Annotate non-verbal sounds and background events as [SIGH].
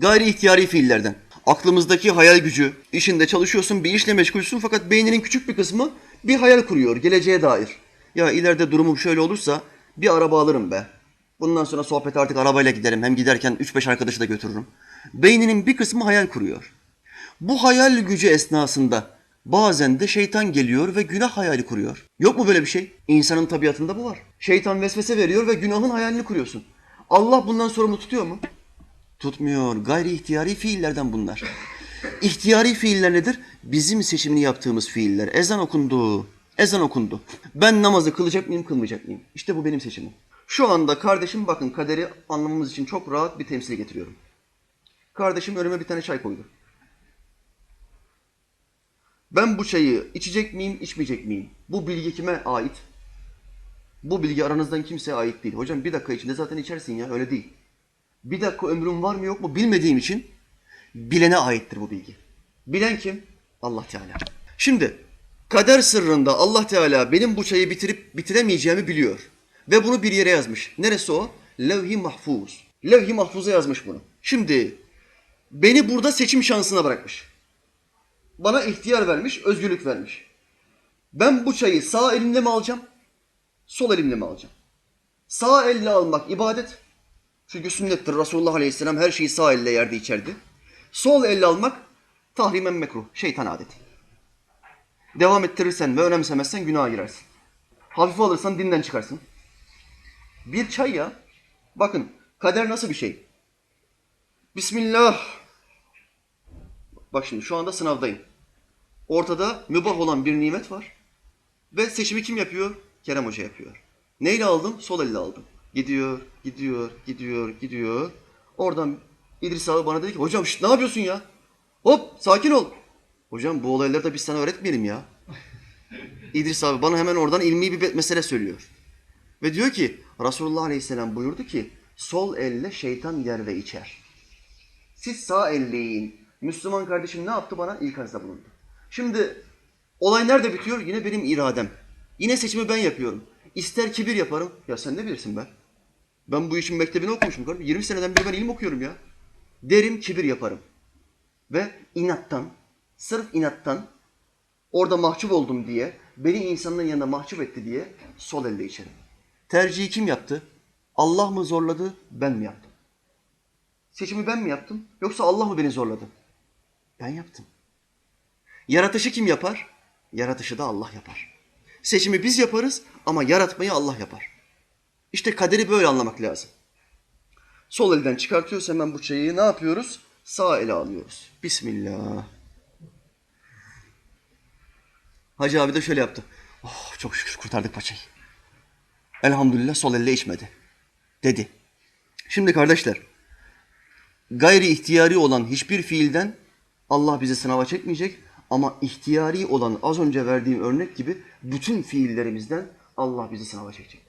Gayri ihtiyari fiillerden. Aklımızdaki hayal gücü, işinde çalışıyorsun, bir işle meşgulsün fakat beyninin küçük bir kısmı bir hayal kuruyor geleceğe dair. Ya ileride durumum şöyle olursa bir araba alırım be. Bundan sonra sohbet artık arabayla giderim. Hem giderken 3-5 arkadaşı da götürürüm. Beyninin bir kısmı hayal kuruyor. Bu hayal gücü esnasında bazen de şeytan geliyor ve günah hayali kuruyor. Yok mu böyle bir şey? İnsanın tabiatında bu var. Şeytan vesvese veriyor ve günahın hayalini kuruyorsun. Allah bundan sorumlu tutuyor mu? Tutmuyor. Gayri ihtiyari fiillerden bunlar. İhtiyari fiiller nedir? Bizim seçimini yaptığımız fiiller. Ezan okundu. Ezan okundu. Ben namazı kılacak mıyım, kılmayacak mıyım? İşte bu benim seçimim. Şu anda kardeşim bakın kaderi anlamamız için çok rahat bir temsil getiriyorum. Kardeşim önüme bir tane çay koydu. Ben bu çayı içecek miyim, içmeyecek miyim? Bu bilgi kime ait? Bu bilgi aranızdan kimseye ait değil. Hocam bir dakika içinde zaten içersin ya, öyle değil. Bir dakika ömrüm var mı yok mu bilmediğim için bilene aittir bu bilgi. Bilen kim? Allah Teala. Şimdi kader sırrında Allah Teala benim bu çayı bitirip bitiremeyeceğimi biliyor. Ve bunu bir yere yazmış. Neresi o? Levh-i Mahfuz. Levh-i Mahfuz'a yazmış bunu. Şimdi beni burada seçim şansına bırakmış. Bana ihtiyar vermiş, özgürlük vermiş. Ben bu çayı sağ elimle mi alacağım? Sol elimle mi alacağım? Sağ elle almak ibadet. Çünkü sünnettir. Resulullah Aleyhisselam her şeyi sağ elle yerde içerdi. Sol elle almak tahrimen mekruh. Şeytan adeti. Devam ettirirsen ve önemsemezsen günaha girersin. Hafife alırsan dinden çıkarsın. Bir çay ya. Bakın kader nasıl bir şey? Bismillah. Bak şimdi şu anda sınavdayım. Ortada mübah olan bir nimet var. Ve seçimi kim yapıyor? Kerem Hoca yapıyor. Neyle aldım? Sol elle aldım. Gidiyor, gidiyor, gidiyor, gidiyor. Oradan İdris abi bana dedi ki hocam şşt, ne yapıyorsun ya? Hop sakin ol. Hocam bu olayları da biz sana öğretmeyelim ya. [LAUGHS] İdris abi bana hemen oradan ilmi bir mesele söylüyor. Ve diyor ki Resulullah Aleyhisselam buyurdu ki sol elle şeytan yer ve içer. Siz sağ elleyin. Müslüman kardeşim ne yaptı bana? İlk bulundu. Şimdi olay nerede bitiyor? Yine benim iradem. Yine seçimi ben yapıyorum. İster kibir yaparım. Ya sen ne bilirsin be? Ben bu işin mektebini okumuşum kardeşim. 20 seneden beri ben ilim okuyorum ya. Derim kibir yaparım. Ve inattan, sırf inattan orada mahcup oldum diye, beni insanların yanında mahcup etti diye sol elde içerim. Tercihi kim yaptı? Allah mı zorladı, ben mi yaptım? Seçimi ben mi yaptım, yoksa Allah mı beni zorladı? Ben yaptım. Yaratışı kim yapar? Yaratışı da Allah yapar. Seçimi biz yaparız ama yaratmayı Allah yapar. İşte kaderi böyle anlamak lazım. Sol elden çıkartıyoruz hemen bu çayı ne yapıyoruz? Sağ ele alıyoruz. Bismillah. Hacı abi de şöyle yaptı. Oh çok şükür kurtardık paçayı. Elhamdülillah sol elle içmedi. Dedi. Şimdi kardeşler, gayri ihtiyari olan hiçbir fiilden Allah bizi sınava çekmeyecek ama ihtiyari olan az önce verdiğim örnek gibi bütün fiillerimizden Allah bizi sınava çekecektir.